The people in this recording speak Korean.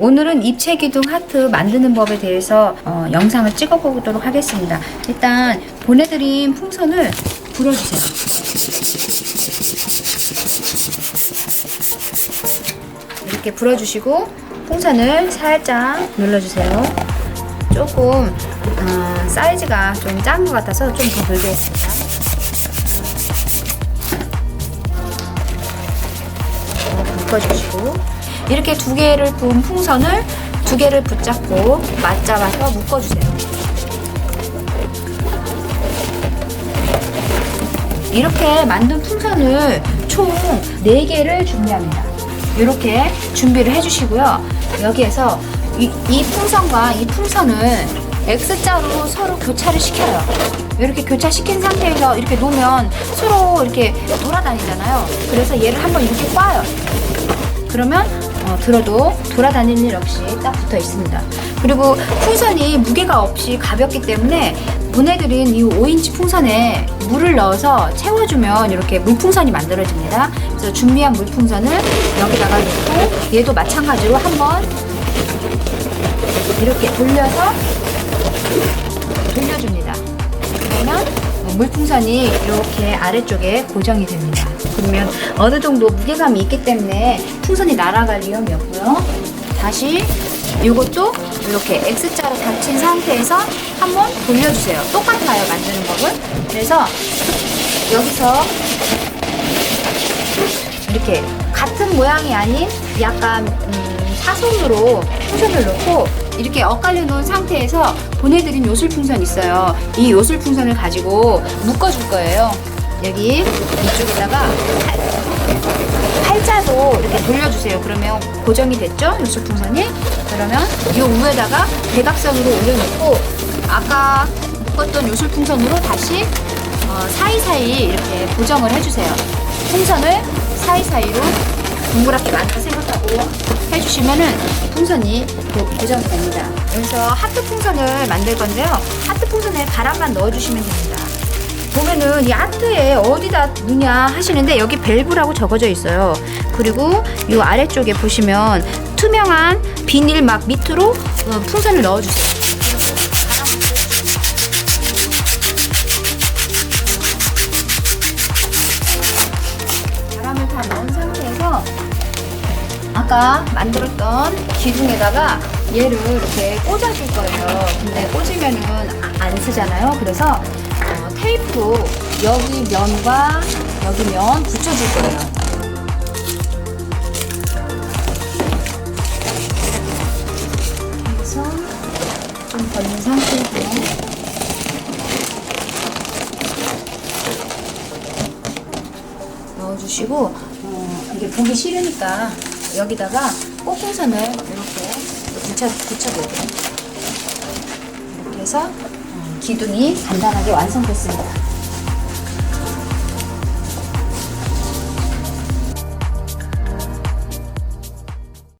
오늘은 입체 기둥 하트 만드는 법에 대해서 어, 영상을 찍어보도록 하겠습니다. 일단 보내드린 풍선을 불어주세요. 이렇게 불어주시고 풍선을 살짝 눌러주세요. 조금 어, 사이즈가 좀 작은 것 같아서 좀더 불겠습니다. 묶어주시고 이렇게 두 개를 본 풍선을 두 개를 붙잡고 맞잡아서 묶어주세요. 이렇게 만든 풍선을 총 4개를 준비합니다. 이렇게 준비를 해주시고요. 여기에서 이, 이 풍선과 이 풍선을 X자로 서로 교차를 시켜요. 이렇게 교차시킨 상태에서 이렇게 놓으면 서로 이렇게 돌아다니잖아요. 그래서 얘를 한번 이렇게 꽈요. 그러면 어, 들어도 돌아다닐 일 없이 딱 붙어 있습니다. 그리고 풍선이 무게가 없이 가볍기 때문에 보내드린 이 5인치 풍선에 물을 넣어서 채워주면 이렇게 물풍선이 만들어집니다. 그래서 준비한 물풍선을 여기다가 넣고 얘도 마찬가지로 한번 이렇게 돌려서 돌려줍니다. 그러면 물풍선이 이렇게 아래쪽에 고정이 됩니다. 그러면 어느 정도 무게감이 있기 때문에 풍선이 날아갈 위험이 없고요. 다시 이것도 이렇게 X자로 닫힌 상태에서 한번 돌려주세요. 똑같아요, 만드는 법은. 그래서 여기서 이렇게 같은 모양이 아닌 약간 음, 사선으로 풍선을 넣고 이렇게 엇갈려 놓은 상태에서 보내드린 요술 풍선 있어요. 이 요술 풍선을 가지고 묶어줄 거예요. 여기 이쪽에다가 팔- 팔자도 이렇게 돌려주세요. 그러면 고정이 됐죠? 요술 풍선이. 그러면 이 위에다가 대각선으로 올려놓고 아까 묶었던 요술 풍선으로 다시 어, 사이사이 이렇게 고정을 해주세요. 풍선을 사이사이로 동그랗게 만들어 생각하고 해주시면은 풍선이 고- 고정됩니다. 그래서 하트 풍선을 만들 건데요. 하트 풍선에 바람만 넣어주시면 됩니다. 보면은 이 하트에 어디다 넣냐 하시는데 여기 밸브라고 적어져 있어요. 그리고 이 아래쪽에 보시면 투명한 비닐 막 밑으로 어, 풍선을 넣어주세요. 아까 만들었던 기둥에다가 얘를 이렇게 꽂아줄 거예요. 근데 꽂으면은 아- 안 쓰잖아요. 그래서 어, 테이프 여기 면과 여기 면 붙여줄 거예요. 그래서 좀 벌린 상태고요. 넣어주시고 어, 이게 보기 싫으니까 여기다가 꽃풍선을 이렇게 붙여 붙여볼게요. 이렇게 해서 어, 기둥이 간단하게 완성됐습니다.